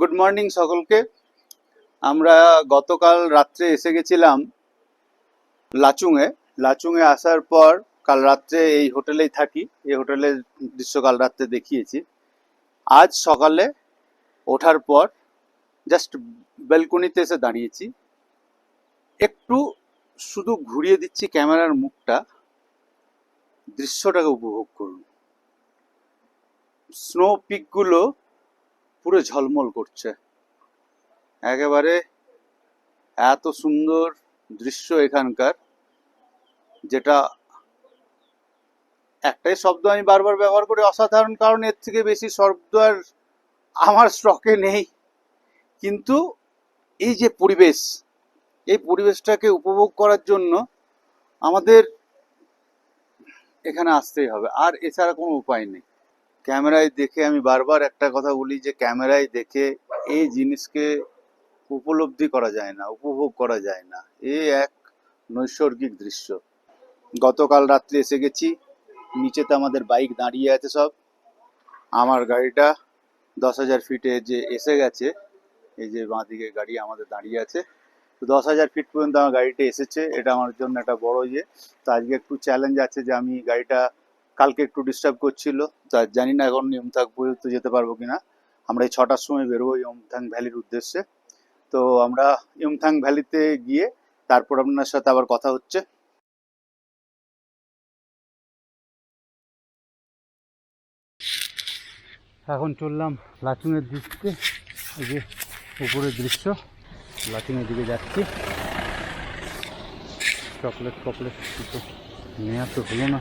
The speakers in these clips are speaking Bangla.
গুড মর্নিং সকলকে। আমরা গতকাল রাত্রে এসে গেছিলাম লাচুংয়ে। লাচুংয়ে আসার পর কাল রাত্রে এই হোটেলেই থাকি। এই হোটেলের দৃশ্য কাল রাত্রে দেখিয়েছি। আজ সকালে ওঠার পর জাস্ট ব্যালকনিতে এসে দাঁড়িয়েছি। একটু শুধু ঘুরিয়ে দিচ্ছি ক্যামেরার মুখটা। দৃশ্যটাকে উপভোগ করুন। স্নো পিকগুলো পুরো ঝলমল করছে। একেবারে এত সুন্দর দৃশ্য এখানকার, যেটা একটাই শব্দ আমি বারবার ব্যবহার করি, অসাধারণ, কারণ এর থেকে বেশি শব্দ আর আমার স্টকে নেই। কিন্তু এই যে পরিবেশ, এই পরিবেশটাকে উপভোগ করার জন্য আমাদের এখানে আসতেই হবে, আর এছাড়া কোনো উপায় নেই। ক্যামেরায় দেখে আমি বারবার একটা কথা বলি যে ক্যামেরায় দেখে এই জিনিসকে উপলব্ধি করা যায় না, উপভোগ করা যায় না। এ এক নৈসর্গিক দৃশ্য। গতকাল রাত্রে এসে গেছি, নিচেতে আমাদের বাইক দাঁড়িয়ে আছে সব। আমার গাড়িটা দশ হাজার ফিটে যে এসে গেছে, এই যে বাঁদিকে গাড়ি আমাদের দাঁড়িয়ে আছে, তো দশ হাজার ফিট পর্যন্ত আমার গাড়িটা এসেছে। এটা আমার জন্য একটা বড় ইয়ে। তো আজকে একটু চ্যালেঞ্জ আছে যে আমি গাড়িটা কালকে একটু ডিস্টার্ব করছিল। তা জানি না এখন ইমথাং পর্যন্ত যেতে পারব কিনা। আমরা এই ছটার সময় বেরোবো ইমথাং ভ্যালির উদ্দেশ্যে। তো আমরা ইমথাং ভ্যালিতে গিয়ে তারপর আপনার সাথে আবার কথা হচ্ছে। এখন চললাম লাচুংয়ের দিকে। এই যে উপরের দৃশ্য। লাচুংয়ের দিকে যাচ্ছি। চকলেট ফকলেট কিছু নেওয়া তো হলো না।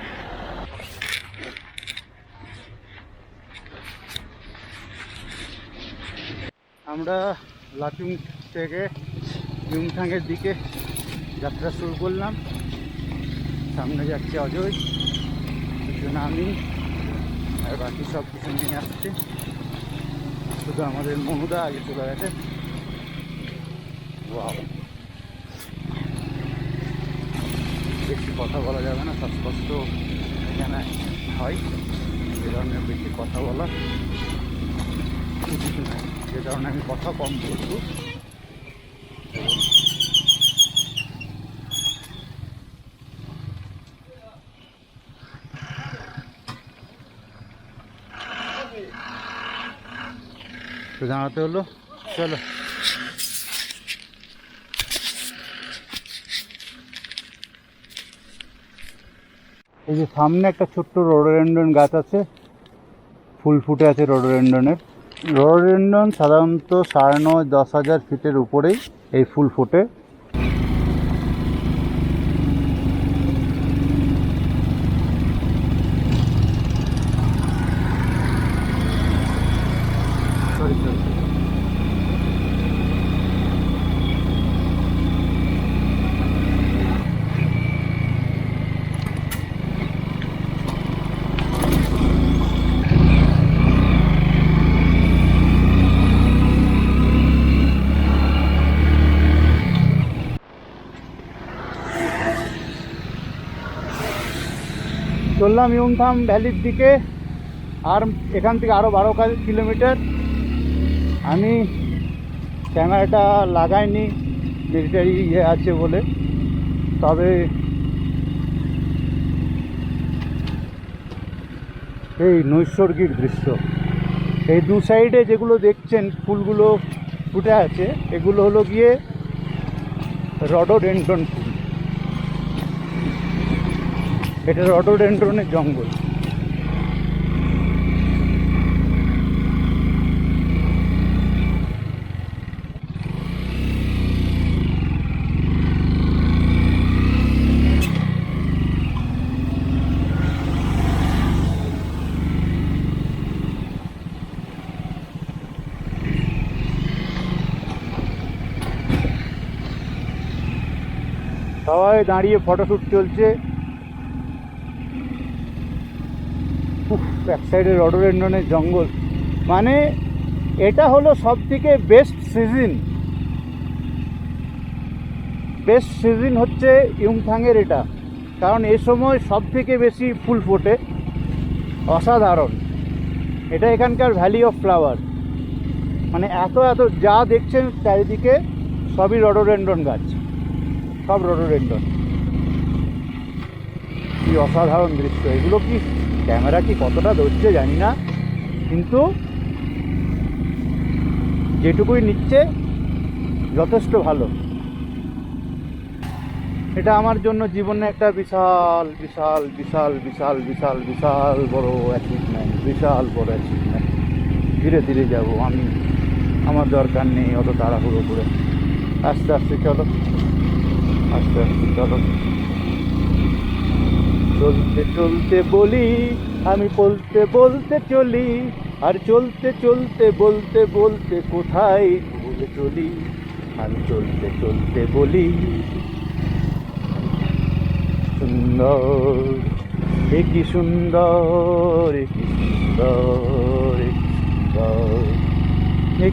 আমরা লাচুং থেকে জুমথাংয়ের দিকে যাত্রা শুরু করলাম। সামনে যাচ্ছে অজয় পিছনে আমি, আর বাকি সব পিছন নিয়ে আসছে। শুধু আমাদের মনুদা আগে চলে গেছে. বেশি কথা বলা যাবে না শ্বাসকষ্ট এখানে হয়। যে কারণে বেশি কথা বলা উচিত নয়। যে কারণে আমি কথা কম বলব। তো জানাতে হলো? চলো। এই যে সামনে একটা ছোট্ট রোডোরেন্ডন গাছ আছে। ফুল ফুটে আছে রোডোরেন্ডনের। রোডোরেন্ডন সাধারণত সাড়ে নয় দশ হাজার ফিটের উপরেই এই ফুল ফোটে সরি সরি চললাম ইউমথাম ভ্যালির দিকে আর এখান থেকে আরও বারো কিলোমিটার। আমি ক্যামেরাটা লাগাইনি মিলিটারি ইয়ে আছে বলে। তবে এই নৈসর্গিক দৃশ্য। এই দু সাইডে যেগুলো দেখছেন, ফুলগুলো ফুটে আছে, এগুলো হলো গিয়ে রডোডেন্ড্রন ফুল। এটা রডোডেন্ড্রনের জঙ্গল। সবাই দাঁড়িয়ে ফটোশ্যুট চলছে। এক সাইডে রডোডেন্ডনের জঙ্গল। মানে এটা হলো সব থেকে বেস্ট সিজন বেস্ট সিজন হচ্ছে ইউমথাংয়ের এটা। কারণ এ সময় সব থেকে বেশি ফুল ফোটে। অসাধারণ। এটা এখানকার ভ্যালি অফ ফ্লাওয়ার মানে এত এত যা দেখছেন চারিদিকে, সবই রডোরেন্ডন গাছ। সব রডোরেন্ডন। কি অসাধারণ দৃশ্য। এগুলো কি ক্যামেরা কি কতটা ধরছে জানি না, কিন্তু যেটুকুই নিচ্ছে যথেষ্ট ভালো। এটা আমার জন্য জীবনে একটা বিশাল বিশাল বিশাল বিশাল বিশাল বিশাল বড় অ্যাচিভমেন্ট বিশাল বড় অ্যাচিভমেন্ট ধীরে ধীরে যাব আমি। আমার দরকার নেই অত তাড়াহুড়ো করে। আস্তে আস্তে চলো। আস্তে আস্তে চলো। চলতে চলতে বলি, আমি বলতে বলতে চলি, আর চলতে চলতে বলতে বলতে কোথায় ভুলে চলি? আমি চলতে চলতে বলি, সুন্দর, এ কি সুন্দর কি সুন্দর কি সুন্দর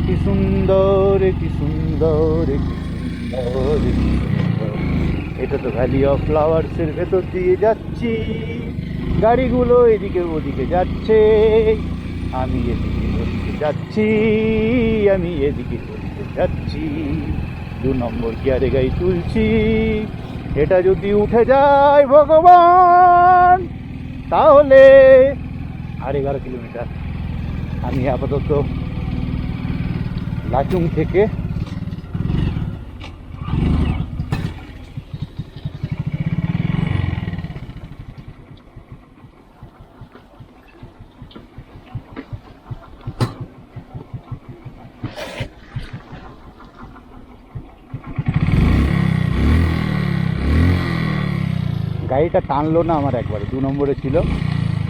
কি সুন্দর কি সুন্দর কি সুন্দর। এটা তো ভ্যালি অফ ফ্লাওয়ার্সের ভেতর দিয়ে যাচ্ছি। গাড়িগুলো এদিকে ওদিকে যাচ্ছে। আমি এদিকে ওদিকে যাচ্ছি, আমি এদিকে ওদিকে যাচ্ছি। দু নম্বর গিয়ারে গাড়ি তুলছি। এটা যদি উঠে যায় ভগবান, তাহলে আর এগারো কিলোমিটার। আমি আপাতত লাচুং থেকে গাড়িটা টানলো না আমার একবারে, দু নম্বরে ছিল।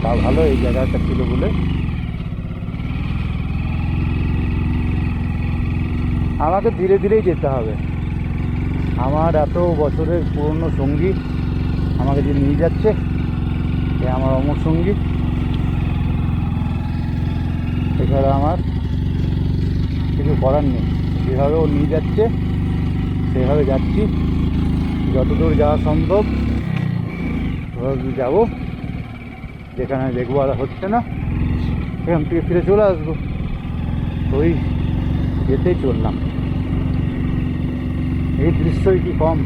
তা ভালো, এই জায়গাটা ছিল বলে। আমাকে ধীরে ধীরেই যেতে হবে। আমার এত বছরের পুরনো সঙ্গী আমাকে যে নিয়ে যাচ্ছে, এ আমার অমর সঙ্গী। এছাড়া আমার কিছু করার নেই। যেভাবে ও নিয়ে যাচ্ছে, সেভাবে যাচ্ছি। যতদূর যাওয়া সম্ভব। যাব? যেখানে দেখব আর হচ্ছে না, সেখান থেকে ফিরে চলে আসব। ওই যেতেই চললাম। এই দৃশ্যই কি কম?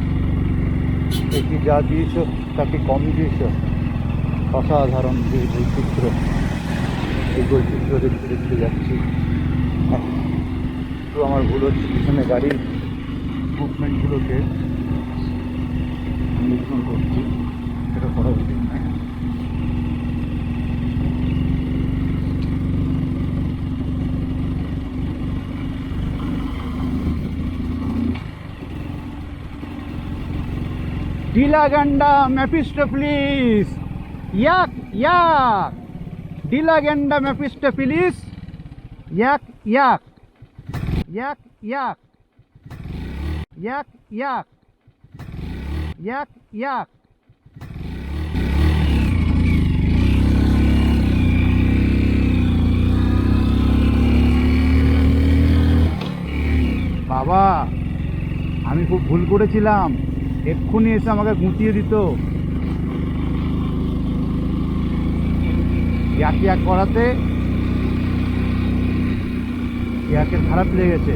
এ কি যা দিয়েছ তাকে কম দিয়েছ? অসাধারণ যে বৈচিত্র্য এই বৈচিত্র্য দেখতে দেখতে যাচ্ছি। একটু আমার ভুল হচ্ছে, পিছনে গাড়ির মুভমেন্টগুলোকে নিরীক্ষণ করছি। সেটা করা উচিত নয় ডিলাগান্ডা ম্যাপিস্টোফিলিস ইয়াক ইয়াক ডিলাগান্ডা ম্যাপিস্টোফিলিস ইয়াক ইয়াক ইয়াক ইয়াক ইয়াক ইয়াক বাবা, আমি খুব ভুল করেছিলাম। এক্ষুনি এসে আমাকে গুঁতিয়ে দিত। ইয়াক ইয়াক করাতে ইয়াকের খারাপ লেগেছে।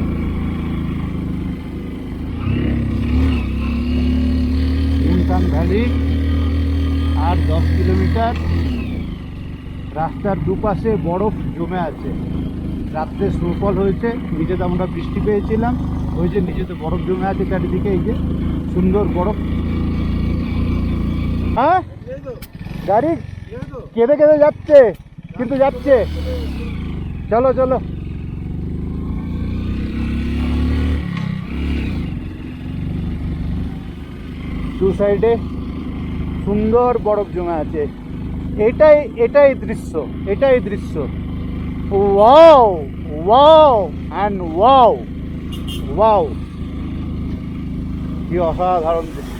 ইনকাম ভ্যালি আর দশ কিলোমিটার রাস্তার দুপাশে বরফ জমে আছে। রাত্রে স্নোফল হয়েছে নিচেতে আমরা বৃষ্টি পেয়েছিলাম। ওই যে নিচেতে বরফ জমে আছে চারিদিকে, এই যে সুন্দর বরফ। হ্যাঁ? গাড়ি? কেঁদে কেঁদে যাচ্ছে, কিন্তু যাচ্ছে। চলো চলো। দু সাইডে সুন্দর বরফ জমে আছে। এটাই এটাই দৃশ্য এটাই দৃশ্য। Wow wow and wow. Wow. কি অসাধারণ দৃশ্য।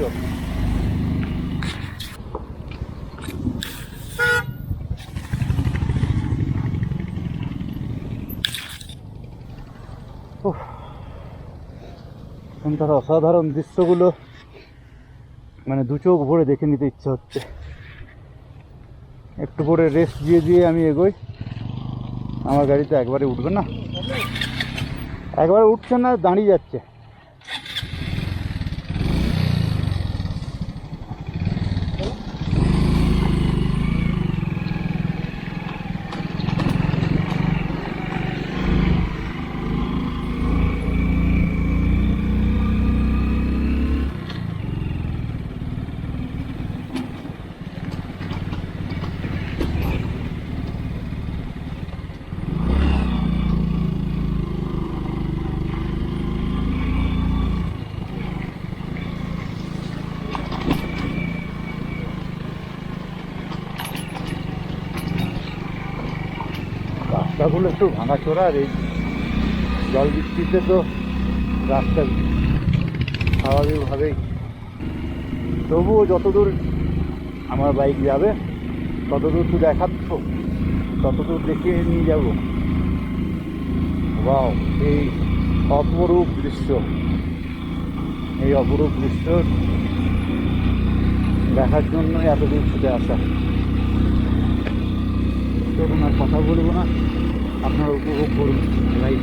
এখানকার অসাধারণ দৃশ্যগুলো। মানে দু চোখ ভরে দেখে নিতে ইচ্ছে হচ্ছে। একটু পরে রেস্ট দিয়ে দিয়ে আমি এগোই। আমার গাড়িতে একবারে উঠবে না। একবার উঠছে না দাঁড়িয়ে যাচ্ছে। রাস্তাগুলো একটু ভাঙাচোরা আর এই জল বৃষ্টিতে তো রাস্তা স্বাভাবিকভাবেই। তবুও যতদূর আমার বাইক যাবে, ততদূর তো দেখাচ্ছ, ততদূর দেখিয়ে নিয়ে যাব। বাও এই অপরূপ দৃশ্য। এই অপরূপ দৃশ্য দেখার জন্য এতদূর ছুটে আসা। আর কথা বলব না। আপনারা উপভোগ করুন। রাইড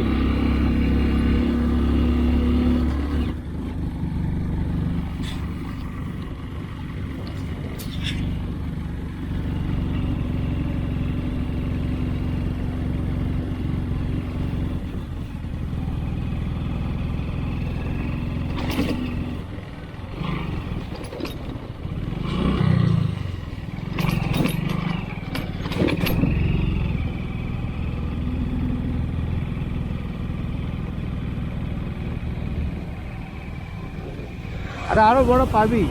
আরে আরও বড় পাবি।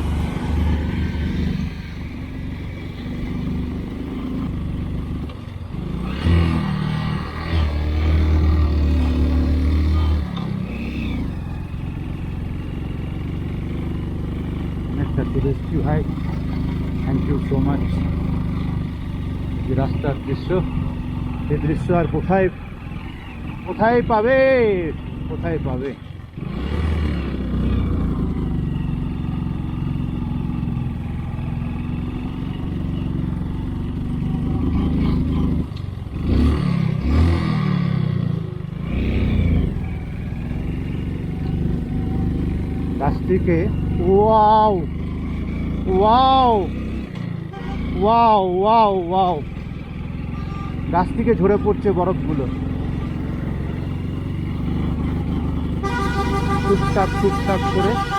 ভাই। থ্যাংক ইউ সো মাচ রাস্তার দৃশ্য, এই দৃশ্য আর কোথায় কোথায় পাবে? কোথায় পাবে? গাছটিকে wow. Wow. Wow wow wow. গাছ থেকে ঝরে পড়ছে বরফগুলো। টুকটাক টুকটাক করে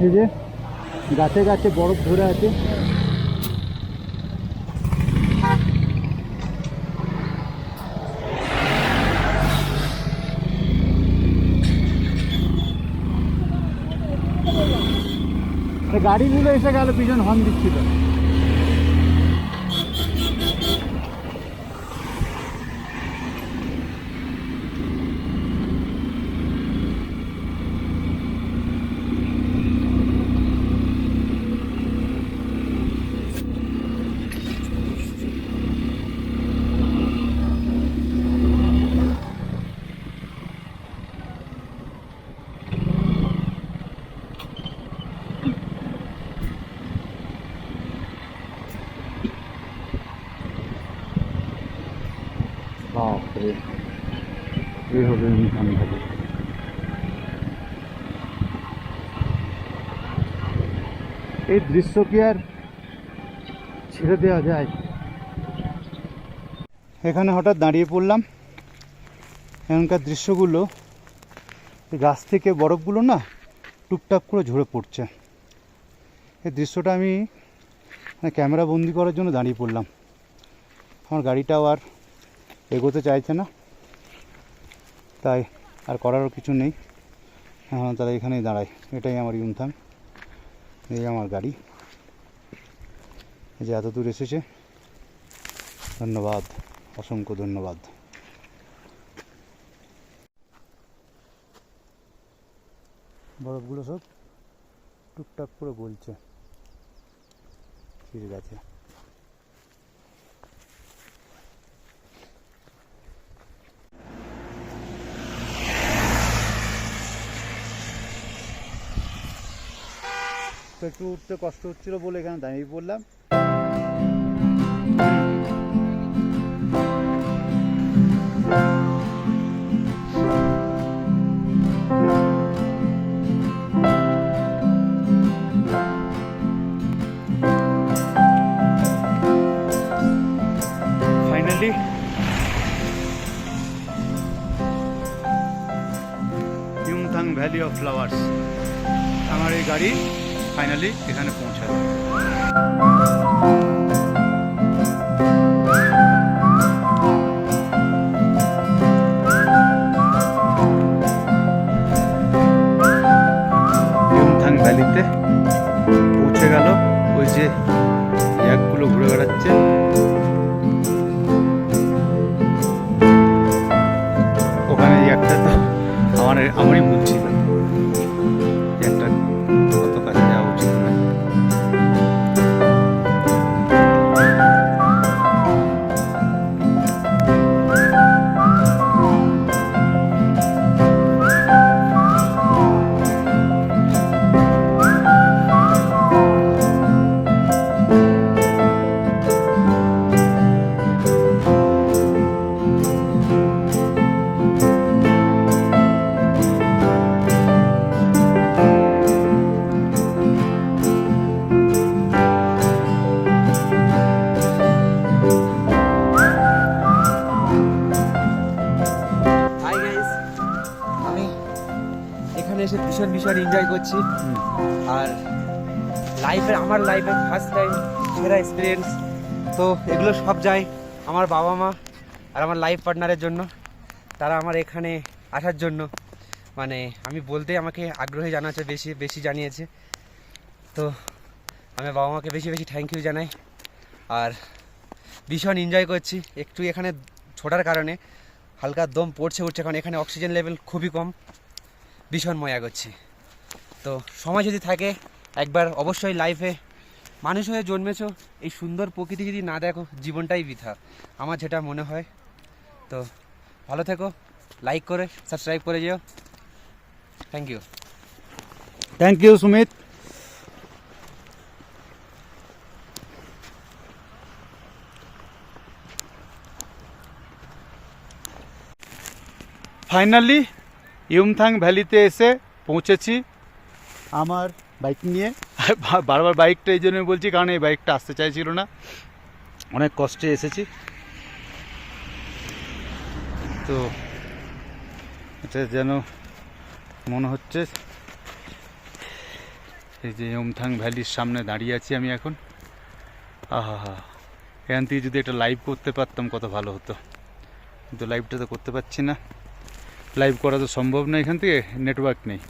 এই যে গাছে গাছে বরফ ধরে আছে। গাড়িগুলো এসে গেল পিছন হর্ন দিচ্ছিল বাপরে এই হবে ঠান্ডা এই দৃশ্য কি আর ছেড়ে দেওয়া যায়? এখানে হঠাৎ দাঁড়িয়ে পড়লাম। এখানকার দৃশ্যগুলো গাছ থেকে বরফগুলো না টুকটাক করে ঝরে পড়ছে। এই দৃশ্যটা আমি মানে ক্যামেরা বন্দি করার জন্য দাঁড়িয়ে পড়লাম। আমার গাড়িটাও আর এগোতে চাইছে না। তাই আর করারও কিছু নেই। হ্যাঁ তারা এখানেই দাঁড়ায় এটাই আমার ইউনথাং এই আমার গাড়ি। এই যে এত দূর এসেছে। ধন্যবাদ, অসংখ্য ধন্যবাদ। বরফগুলো সব টুকটাক করে বলছে ঠিক আছে তো একটু উঠতে কষ্ট হচ্ছিল বলে এখানে দাঁড়িয়ে পড়লাম। ভ্যালি অফ ফ্লাওয়ার্স ভীষণ এনজয় করছি। আর লাইফের আমার লাইফের ফার্স্ট টাইম সেরা এক্সপিরিয়েন্স তো এগুলো সব যায় আমার বাবা মা আর আমার লাইফ পার্টনারের জন্য। তারা আমার এখানে আসার জন্য। মানে আমি বলতে আমাকে আগ্রহী জানাচ্ছে, বেশি বেশি জানিয়েছে। তো আমি বাবা মাকে বেশি বেশি থ্যাংক ইউ জানাই। আর ভীষণ এনজয় করছি। একটু এখানে ছোটার কারণে হালকা দম পড়ছে, উঠছে। কারণ এখানে অক্সিজেন লেভেল খুবই কম। ভীষণ মজা করছি। তো সময় যদি থাকে, একবার অবশ্যই লাইফে মানুষ হয়ে জন্মেছো। এই সুন্দর প্রকৃতি যদি না দেখো, জীবনটাই বৃথা। আমার যেটা মনে হয়। তো ভালো থেকো লাইক করে সাবস্ক্রাইব করে যেও। Thank you thank you Sumit finally Yumthang ভ্যালিতে এসে পৌঁছেছি। আমার বাইক নিয়ে। বারবার বাইকটা এই জন্য বলছি, কারণ এই বাইকটা আসতে চাইছিল না। অনেক কষ্টে এসেছি। তো এটা যেন মনে হচ্ছে, এই যে ওমথাং ভ্যালির সামনে দাঁড়িয়ে আছি আমি এখন। আহা হা এখান থেকে যদি একটা লাইভ করতে পারতাম কত ভালো হতো। কিন্তু লাইভটা তো করতে পারছি না। লাইভ করা তো সম্ভব না এখান থেকে নেটওয়ার্ক নেই।